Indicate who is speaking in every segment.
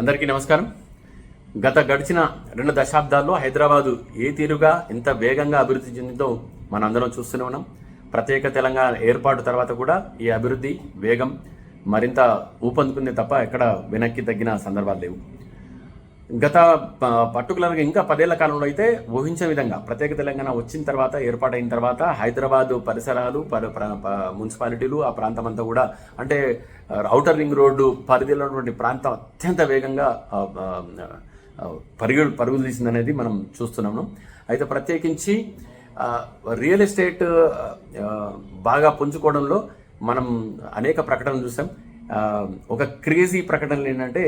Speaker 1: అందరికీ నమస్కారం. గత గడిచిన రెండు దశాబ్దాల్లో హైదరాబాదు ఏ తీరుగా ఎంత వేగంగా అభివృద్ధి చెందిందో మనందరం చూస్తూనే ఉన్నాం. ప్రత్యేక తెలంగాణ ఏర్పాటు తర్వాత కూడా ఈ అభివృద్ధి వేగం మరింత ఊపందుకుంది తప్ప ఎక్కడ వెనక్కి తగ్గిన సందర్భాలు లేవు. గత పర్టికులర్గా ఇంకా పదేళ్ళ కాలంలో అయితే ఊహించే విధంగా ప్రత్యేక తెలంగాణ వచ్చిన తర్వాత ఏర్పాటైన తర్వాత హైదరాబాద్ పరిసరాలు ప- మున్సిపాలిటీలు ఆ ప్రాంతం అంతా కూడా అంటే ఔటర్ రింగ్ రోడ్డు పరిధిలో ఉన్నటువంటి ప్రాంతం అత్యంత వేగంగా ఆ, పరుగులు పరుగులు తీసిందనేది మనం చూస్తున్నాము. అయితే ప్రత్యేకించి రియల్ ఎస్టేట్ బాగా పుంజుకోవడంలో మనం అనేక ప్రకటనలు చూసాం. ఒక క్రేజీ ప్రకటనలు ఏంటంటే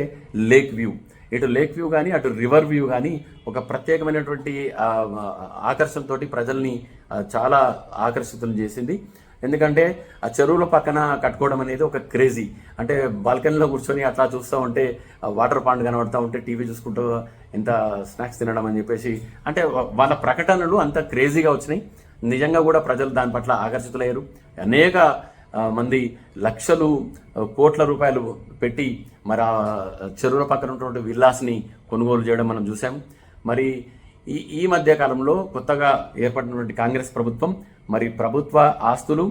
Speaker 1: లేక్ వ్యూ. ఇటు లేక్ వ్యూ కానీ అటు రివర్ వ్యూ కానీ ఒక ప్రత్యేకమైనటువంటి ఆకర్షణతో ఆకర్షణతోటి ప్రజల్ని చాలా ఆకర్షితులు చేసింది. ఎందుకంటే ఆ చెరువుల పక్కన కట్టుకోవడం అనేది ఒక క్రేజీ. అంటే బాల్కనీలో కూర్చొని అట్లా చూస్తూ ఉంటే వాటర్ పాండ్ కనబడతా ఉంటే టీవీ చూసుకుంటూ ఎంత స్నాక్స్ తినడం అని చెప్పేసి అంటే వాళ్ళ ప్రకటనలు అంత క్రేజీగా వచ్చినాయి. నిజంగా కూడా ప్రజలు దాని పట్ల ఆకర్షితులయ్యారు. అనేక మంది లక్షలు కోట్ల రూపాయలు పెట్టి మరి ఆ చెరువుల పక్కన ఉన్నటువంటి విల్లాస్ని కొనుగోలు చేయడం మనం చూసాం మరి ఈ ఈ మధ్య కాలంలో కొత్తగా ఏర్పడినటువంటి కాంగ్రెస్ ప్రభుత్వం మరి ప్రభుత్వ ఆస్తులు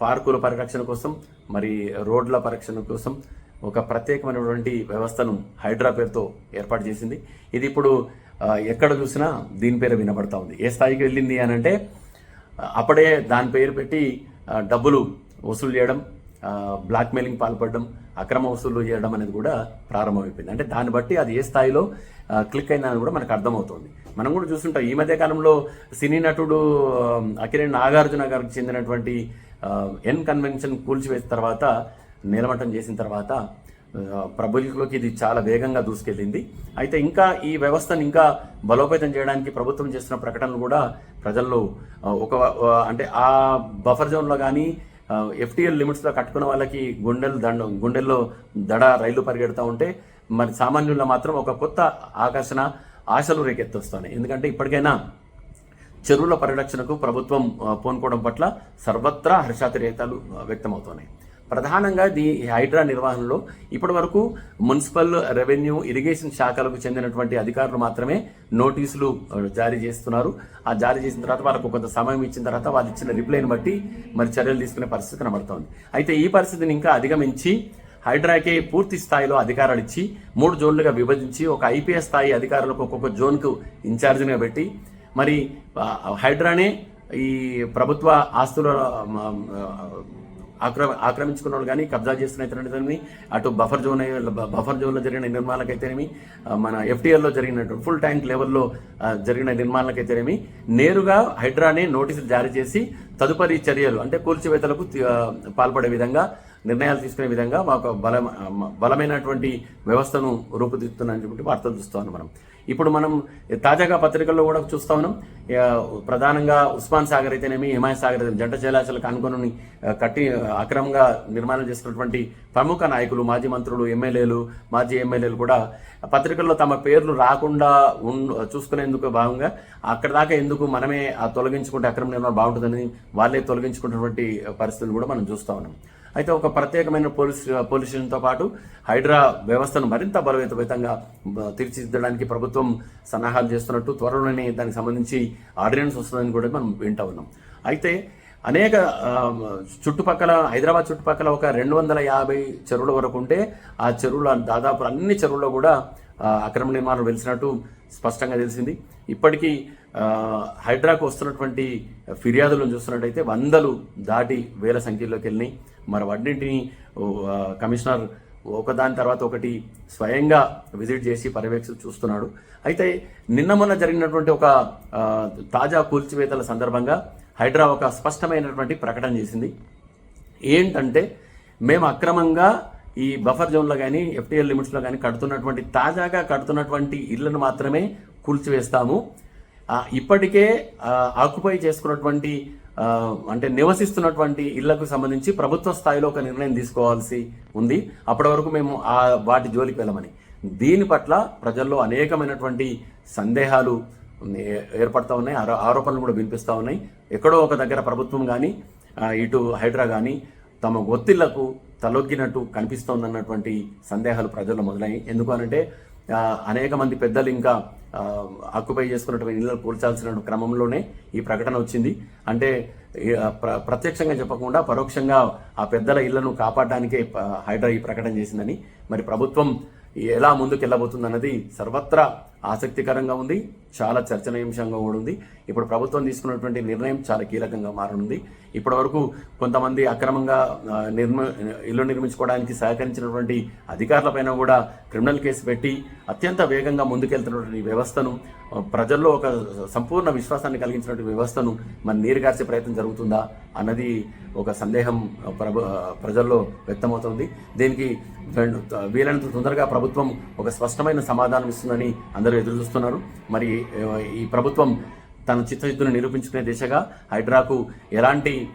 Speaker 1: పార్కుల పరిరక్షణ కోసం మరి రోడ్ల పరిరక్షణ కోసం ఒక ప్రత్యేకమైనటువంటి వ్యవస్థను హైడ్రా పేరుతో ఏర్పాటు చేసింది. ఇది ఇప్పుడు ఎక్కడ చూసినా దీని పేరు వినబడతా ఉంది. ఏ స్థాయికి వెళ్ళింది అని అంటే అప్పుడే దాని పేరు పెట్టి డబ్బులు వసూలు చేయడం బ్లాక్మెయిలింగ్ పాల్పడడం అక్రమ వసూలు చేయడం అనేది కూడా ప్రారంభమైపోయింది. అంటే దాన్ని బట్టి అది ఏ స్థాయిలో క్లిక్ అయిందని కూడా మనకు అర్థమవుతుంది. మనం కూడా చూస్తుంటాం ఈ మధ్య కాలంలో సినీ నటుడు ఆ, నాగార్జున గారికి చెందినటువంటి ఎన్ కన్వెన్షన్ కూల్చివేసిన తర్వాత నీలమట్టం చేసిన తర్వాత ప్రభుత్వంలోకి ఇది చాలా వేగంగా దూసుకెళ్ళింది. అయితే ఇంకా ఈ వ్యవస్థను ఇంకా బలోపేతం చేయడానికి ప్రభుత్వం చేస్తున్న ప్రకటనలు కూడా ప్రజల్లో ఒక అంటే ఆ బఫర్ జోన్లో కానీ ఎఫ్టీఎల్ లిమిట్స్లో కట్టుకున్న వాళ్ళకి గుండెలు దండ గుండెల్లో దడ రైలు పరిగెడుతూ ఉంటే మరి సామాన్యుల్లో మాత్రం ఒక కొత్త ఆకర్షణ ఆశలు రేకెత్తొస్తున్నాయి ఎందుకంటే ఇప్పటికైనా చెరువుల పరిరక్షణకు ప్రభుత్వం పోనుకోవడం పూనుకోవడం పట్ల సర్వత్రా హర్షాతిరేతాలు వ్యక్తమవుతున్నాయి. ప్రధానంగా దీ హైడ్రా నిర్వహణలో ఇప్పటి వరకు మున్సిపల్ రెవెన్యూ ఇరిగేషన్ శాఖలకు చెందినటువంటి అధికారులు మాత్రమే నోటీసులు జారీ చేస్తున్నారు. ఆ జారీ చేసిన తర్వాత వాళ్ళకు కొంత సమయం ఇచ్చిన తర్వాత వాళ్ళు ఇచ్చిన రిప్లైని బట్టి మరి చర్యలు తీసుకునే పరిస్థితి కనబడుతోంది. అయితే ఈ పరిస్థితిని ఇంకా అధిగమించి హైడ్రాకే పూర్తి స్థాయిలో అధికారాలు ఇచ్చి మూడు జోన్లుగా విభజించి ఒక ఐపీఎస్ స్థాయి అధికారులకు ఒక్కొక్క జోన్కు ఇన్ఛార్జిగా పెట్టి మరి హైడ్రానే ఈ ప్రభుత్వ ఆస్తుల ఆక్రమ ఆక్రమించుకున్న వాళ్ళు కానీ కబ్జా చేస్తున్నైతేనేమి అటు బఫర్ జోన్ బఫర్ జోన్లో జరిగిన నిర్మాణాలకైతేనేమి మన ఎఫ్టీఎల్లో జరిగినట్టు ఫుల్ ట్యాంక్ లెవెల్లో జరిగిన నిర్మాణాలకైతేనేమి నేరుగా హైడ్రానే నోటీసులు జారీ చేసి తదుపరి చర్యలు అంటే కూల్చివేతలకు పాల్పడే విధంగా నిర్ణయాలు తీసుకునే విధంగా మాకు బలం బలమైనటువంటి వ్యవస్థను రూపుదిద్దుతున్నారని చెప్పి వార్తలు చూస్తాం మనం. ఇప్పుడు మనం తాజాగా పత్రికల్లో కూడా చూస్తా ఉన్నాం. ప్రధానంగా ఉస్మాన్ సాగర్ అయితేనేమి హిమాయత్ సాగర్ అయితే జంట జలాశాలకు అనుకుని కట్టి అక్రమంగా నిర్మాణం చేసినటువంటి ప్రముఖ నాయకులు మాజీ మంత్రులు ఎమ్మెల్యేలు మాజీ ఎమ్మెల్యేలు కూడా పత్రికల్లో తమ పేర్లు రాకుండా ఉన్ చూసుకునేందుకు భాగంగా అక్కడ దాకా ఎందుకు మనమే ఆ తొలగించుకుంటే అక్రమ నిర్మాణం బాగుంటుందని వాళ్ళే తొలగించుకున్నటువంటి పరిస్థితులు కూడా మనం చూస్తా ఉన్నాం. అయితే ఒక ప్రత్యేకమైన పోలీస్ పోలీస్ స్టేషన్తో పాటు హైడ్రా వ్యవస్థను మరింత బలోపేతంగా తీర్చిదిద్దడానికి ప్రభుత్వం సన్నాహాలు చేస్తున్నట్టు త్వరలోనే దానికి సంబంధించి ఆర్డినెన్స్ వస్తుందని కూడా మనం వింటా ఉన్నాం. అయితే అనేక చుట్టుపక్కల హైదరాబాద్ చుట్టుపక్కల ఒక రెండు వందల యాభై చెరువుల వరకు ఉంటే ఆ చెరువుల దాదాపు అన్ని చెరువుల్లో కూడా అక్రమ నిర్మాణం వెలిసినట్టు స్పష్టంగా తెలిసింది. ఇప్పటికీ హైడ్రాకు వస్తున్నటువంటి ఫిర్యాదులను చూస్తున్నట్టయితే వందలు దాటి వేల సంఖ్యలోకి వెళ్ళినాయి. మరి వాటిని కమిషనర్ ఒకదాని తర్వాత ఒకటి స్వయంగా విజిట్ చేసి పర్యవేక్షణ చూస్తున్నాడు. అయితే నిన్న మొన్న జరిగినటువంటి ఒక తాజా కూల్చివేతల సందర్భంగా హైడ్రా ఒక స్పష్టమైనటువంటి ప్రకటన చేసింది. ఏంటంటే మేము అక్రమంగా ఈ బఫర్ జోన్లో కానీ ఎఫ్టీఎల్ లిమిట్స్లో కానీ కడుతున్నటువంటి తాజాగా కడుతున్నటువంటి ఇళ్ళను మాత్రమే కూల్చివేస్తాము. ఇప్పటికే ఆక్యుపై చేసుకున్నటువంటి అంటే నివసిస్తున్నటువంటి ఇళ్ళకు సంబంధించి ప్రభుత్వ స్థాయిలో ఒక నిర్ణయం తీసుకోవాల్సి ఉంది. అప్పటి వరకు మేము ఆ వాటి జోలికి వెళ్ళమని. దీని పట్ల ప్రజల్లో అనేకమైనటువంటి సందేహాలు ఏర్పడతా ఉన్నాయి. ఆరో- ఆరోపణలు కూడా వినిపిస్తూ ఉన్నాయి. ఎక్కడో ఒక దగ్గర ప్రభుత్వం కానీ ఇటు హైడ్రా కానీ తమ ఒత్తిళ్ళకు తలొగ్గినట్టు కనిపిస్తోందన్నటువంటి సందేహాలు ప్రజల్లో మొదలయ్యాయి. ఎందుకు అనంటే అనేక మంది పెద్దలు ఇంకా ఆక్యుపై చేసుకున్నటువంటి ఇళ్ళు కూల్చాల్సిన క్రమంలోనే ఈ ప్రకటన వచ్చింది. అంటే ప్ర- ప్రత్యక్షంగా చెప్పకుండా పరోక్షంగా ఆ పెద్దల ఇళ్ళను కాపాడడానికే హైడ్రా ఈ ప్రకటన చేసిందని. మరి ప్రభుత్వం ఎలా ముందుకు వెళ్ళబోతుందన్నది సర్వత్రా ఆసక్తికరంగా ఉంది చాలా చర్చనీయాంశంగా కూడా ఉంది. ఇప్పుడు ప్రభుత్వం తీసుకున్నటువంటి నిర్ణయం చాలా కీలకంగా మారనుంది. ఇప్పటి వరకు కొంతమంది అక్రమంగా నిర్మ ఇల్లు నిర్మించుకోవడానికి సహకరించినటువంటి అధికారులపైన కూడా క్రిమినల్ కేసు పెట్టి అత్యంత వేగంగా ముందుకెళ్తున్నటువంటి వ్యవస్థను ప్రజల్లో ఒక సంపూర్ణ విశ్వాసాన్ని కలిగించినటువంటి వ్యవస్థను మన నీరుగార్చే ప్రయత్నం జరుగుతుందా అన్నది ఒక సందేహం ప్రభు ప్రజల్లో వ్యక్తమవుతుంది. దీనికి వీలైనంత తొందరగా ప్రభుత్వం ఒక స్పష్టమైన సమాధానం ఇస్తుందని అందరూ ఎదురు చూస్తున్నారు. మరి ఈ ప్రభుత్వం తన చిత్తశుద్ధిని నిరూపించుకునే దిశగా హైడ్రాకు ఎలాంటి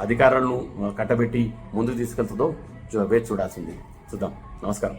Speaker 1: అధికారాలను కట్టబెట్టి ముందుకు తీసుకెళ్తుందో చూ- వేచి చూడాల్సింది. చూద్దాం. నమస్కారం.